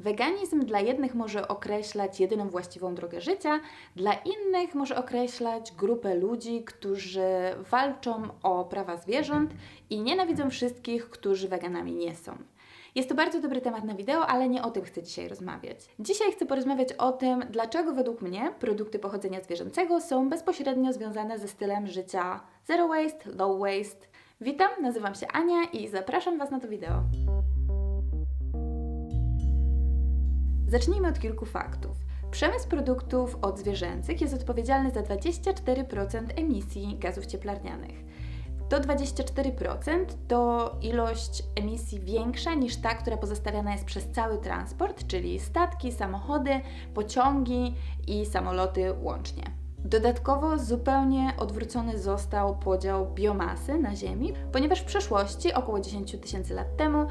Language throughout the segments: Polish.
Weganizm dla jednych może określać jedyną właściwą drogę życia, dla innych może określać grupę ludzi, którzy walczą o prawa zwierząt i nienawidzą wszystkich, którzy weganami nie są. Jest to bardzo dobry temat na wideo, ale nie o tym chcę dzisiaj rozmawiać. Dzisiaj chcę porozmawiać o tym, dlaczego według mnie produkty pochodzenia zwierzęcego są bezpośrednio związane ze stylem życia zero waste, low waste. Witam, nazywam się Ania i zapraszam Was na to wideo. Zacznijmy od kilku faktów. Przemysł produktów odzwierzęcych jest odpowiedzialny za 24% emisji gazów cieplarnianych. To 24% to ilość emisji większa niż ta, która pozostawiana jest przez cały transport, czyli statki, samochody, pociągi i samoloty łącznie. Dodatkowo zupełnie odwrócony został podział biomasy na Ziemi, ponieważ w przeszłości, około 10 tysięcy lat temu,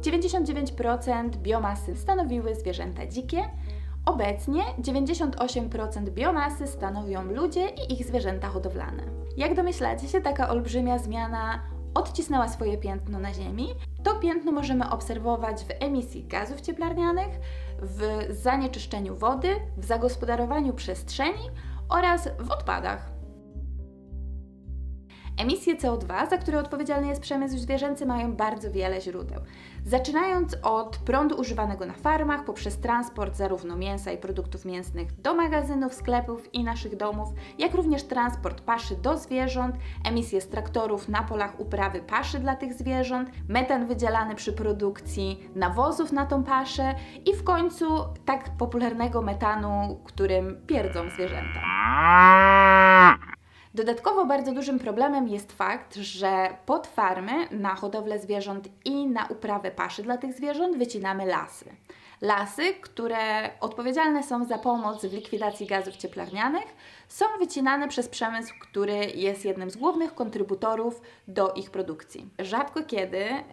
99% biomasy stanowiły zwierzęta dzikie, Obecnie 98% biomasy stanowią ludzie i ich zwierzęta hodowlane. Jak domyślacie się, taka olbrzymia zmiana odcisnęła swoje piętno na Ziemi. To piętno możemy obserwować w emisji gazów cieplarnianych, w zanieczyszczeniu wody, w zagospodarowaniu przestrzeni oraz w odpadach. Emisje CO2, za które odpowiedzialny jest przemysł zwierzęcy, mają bardzo wiele źródeł. Zaczynając od prądu używanego na farmach, poprzez transport zarówno mięsa i produktów mięsnych do magazynów, sklepów i naszych domów, jak również transport paszy do zwierząt, emisje z traktorów na polach uprawy paszy dla tych zwierząt, metan wydzielany przy produkcji nawozów na tą paszę i w końcu tak popularnego metanu, którym pierdzą zwierzęta. Dodatkowo bardzo dużym problemem jest fakt, że pod farmy na hodowlę zwierząt i na uprawę paszy dla tych zwierząt wycinamy lasy. Lasy, które odpowiedzialne są za pomoc w likwidacji gazów cieplarnianych, są wycinane przez przemysł, który jest jednym z głównych kontrybutorów do ich produkcji. Rzadko kiedy, e,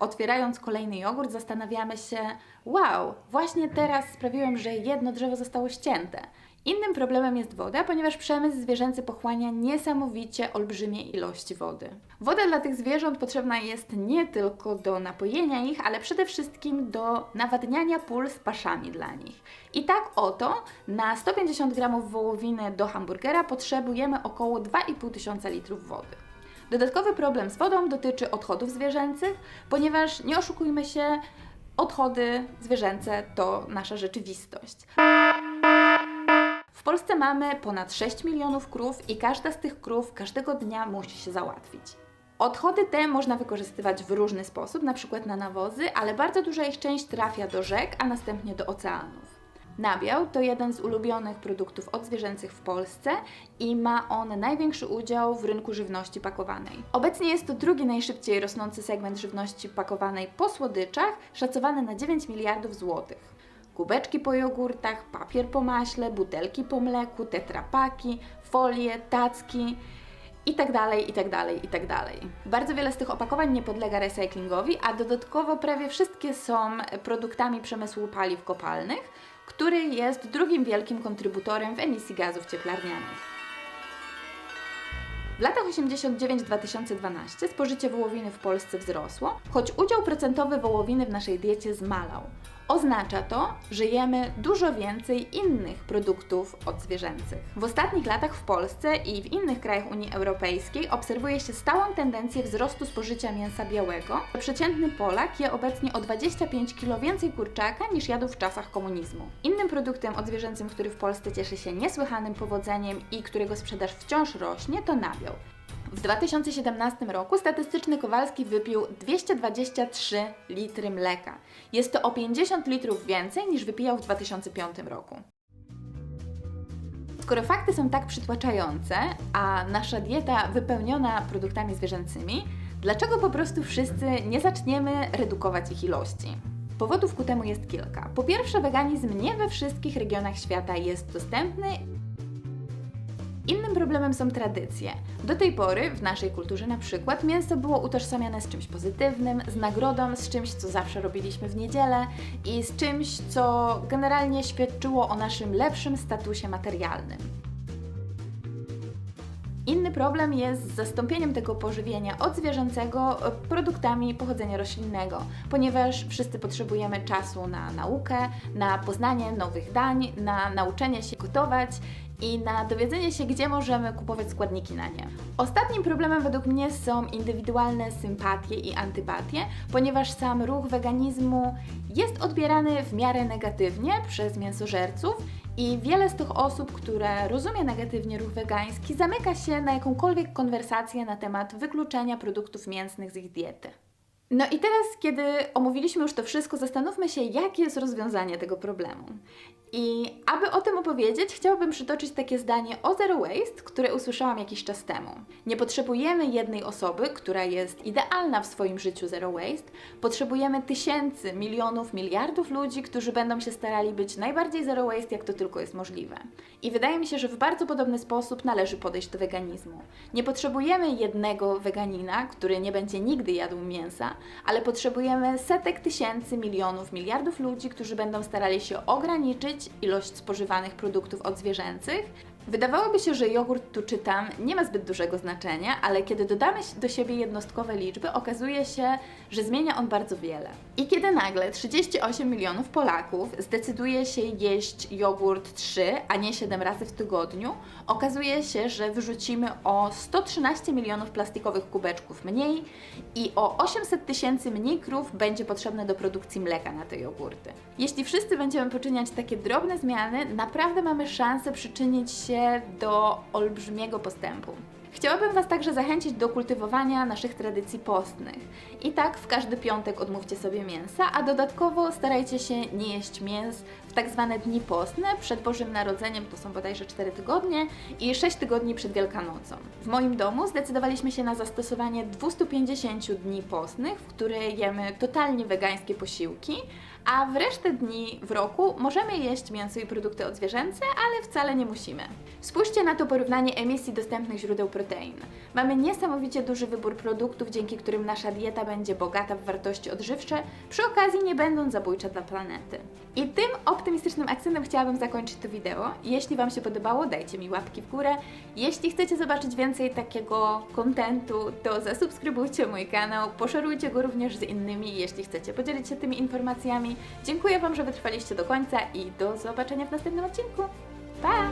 otwierając kolejny jogurt, zastanawiamy się: wow, właśnie teraz sprawiłem, że jedno drzewo zostało ścięte. Innym problemem jest woda, ponieważ przemysł zwierzęcy pochłania niesamowicie olbrzymie ilości wody. Woda dla tych zwierząt potrzebna jest nie tylko do napojenia ich, ale przede wszystkim do nawadniania pól z paszami dla nich. I tak oto na 150 gramów wołowiny do hamburgera potrzebujemy około 2,5 tysiąca litrów wody. Dodatkowy problem z wodą dotyczy odchodów zwierzęcych, ponieważ nie oszukujmy się, odchody zwierzęce to nasza rzeczywistość. W Polsce mamy ponad 6 milionów krów i każda z tych krów każdego dnia musi się załatwić. Odchody te można wykorzystywać w różny sposób, na przykład na nawozy, ale bardzo duża ich część trafia do rzek, a następnie do oceanów. Nabiał to jeden z ulubionych produktów odzwierzęcych w Polsce i ma on największy udział w rynku żywności pakowanej. Obecnie jest to drugi najszybciej rosnący segment żywności pakowanej po słodyczach, szacowany na 9 miliardów złotych kubeczki po jogurtach, papier po maśle, butelki po mleku, tetrapaki, folie, tacki i tak dalej, i tak dalej, i tak dalej. Bardzo wiele z tych opakowań nie podlega recyklingowi, a dodatkowo prawie wszystkie są produktami przemysłu paliw kopalnych, który jest drugim wielkim kontrybutorem w emisji gazów cieplarnianych. W latach 89-2012 spożycie wołowiny w Polsce wzrosło, choć udział procentowy wołowiny w naszej diecie zmalał. Oznacza to, że jemy dużo więcej innych produktów odzwierzęcych. W ostatnich latach w Polsce i w innych krajach Unii Europejskiej obserwuje się stałą tendencję wzrostu spożycia mięsa białego. Przeciętny Polak je obecnie o 25 kg więcej kurczaka niż jadł w czasach komunizmu. Innym produktem odzwierzęcym, który w Polsce cieszy się niesłychanym powodzeniem i którego sprzedaż wciąż rośnie, to nabiał. W 2017 roku statystyczny Kowalski wypił 223 litry mleka. Jest to o 50 litrów więcej niż wypijał w 2005 roku. Skoro fakty są tak przytłaczające, a nasza dieta wypełniona produktami zwierzęcymi, dlaczego po prostu wszyscy nie zaczniemy redukować ich ilości? Powodów ku temu jest kilka. Po pierwsze, weganizm nie we wszystkich regionach świata jest dostępny Innym problemem są tradycje. Do tej pory w naszej kulturze na przykład mięso było utożsamiane z czymś pozytywnym, z nagrodą, z czymś, co zawsze robiliśmy w niedzielę i z czymś, co generalnie świadczyło o naszym lepszym statusie materialnym. Inny problem jest z zastąpieniem tego pożywienia odzwierzęcego produktami pochodzenia roślinnego, ponieważ wszyscy potrzebujemy czasu na naukę, na poznanie nowych dań, na nauczenie się gotować i na dowiedzenie się, gdzie możemy kupować składniki na nie. Ostatnim problemem według mnie są indywidualne sympatie i antypatie, ponieważ sam ruch weganizmu jest odbierany w miarę negatywnie przez mięsożerców i wiele z tych osób, które rozumie negatywnie ruch wegański, zamyka się na jakąkolwiek konwersację na temat wykluczenia produktów mięsnych z ich diety. No i teraz, kiedy omówiliśmy już to wszystko, zastanówmy się, jakie jest rozwiązanie tego problemu. I aby o tym opowiedzieć, chciałabym przytoczyć takie zdanie o zero waste, które usłyszałam jakiś czas temu. Nie potrzebujemy jednej osoby, która jest idealna w swoim życiu zero waste. Potrzebujemy tysięcy, milionów, miliardów ludzi, którzy będą się starali być najbardziej zero waste, jak to tylko jest możliwe. I wydaje mi się, że w bardzo podobny sposób należy podejść do weganizmu. Nie potrzebujemy jednego weganina, który nie będzie nigdy jadł mięsa, ale potrzebujemy setek tysięcy, milionów, miliardów ludzi, którzy będą starali się ograniczyć ilość spożywanych produktów odzwierzęcych. Wydawałoby się, że jogurt tu czytam nie ma zbyt dużego znaczenia, ale kiedy dodamy do siebie jednostkowe liczby, okazuje się, że zmienia on bardzo wiele. I kiedy nagle 38 milionów Polaków zdecyduje się jeść jogurt 3, a nie 7 razy w tygodniu, okazuje się, że wyrzucimy o 113 milionów plastikowych kubeczków mniej i o 800 tysięcy mniej krów będzie potrzebne do produkcji mleka na te jogurty. Jeśli wszyscy będziemy poczyniać takie drobne zmiany, naprawdę mamy szansę przyczynić do olbrzymiego postępu. Chciałabym Was także zachęcić do kultywowania naszych tradycji postnych. I tak w każdy piątek odmówcie sobie mięsa, a dodatkowo starajcie się nie jeść mięs w tak zwane dni postne przed Bożym Narodzeniem, to są bodajże 4 tygodnie, i 6 tygodni przed Wielkanocą. W moim domu zdecydowaliśmy się na zastosowanie 250 dni postnych, w które jemy totalnie wegańskie posiłki, a w resztę dni w roku możemy jeść mięso i produkty odzwierzęce, ale wcale nie musimy. Spójrzcie na to porównanie emisji dostępnych źródeł protein. Mamy niesamowicie duży wybór produktów, dzięki którym nasza dieta będzie bogata w wartości odżywcze, przy okazji nie będąc zabójcza dla planety. I tym optymistycznym akcentem chciałabym zakończyć to wideo. Jeśli Wam się podobało, dajcie mi łapki w górę. Jeśli chcecie zobaczyć więcej takiego kontentu, to zasubskrybujcie mój kanał, poszerujcie go również z innymi, jeśli chcecie podzielić się tymi informacjami. Dziękuję Wam, że wytrwaliście do końca i do zobaczenia w następnym odcinku. Pa!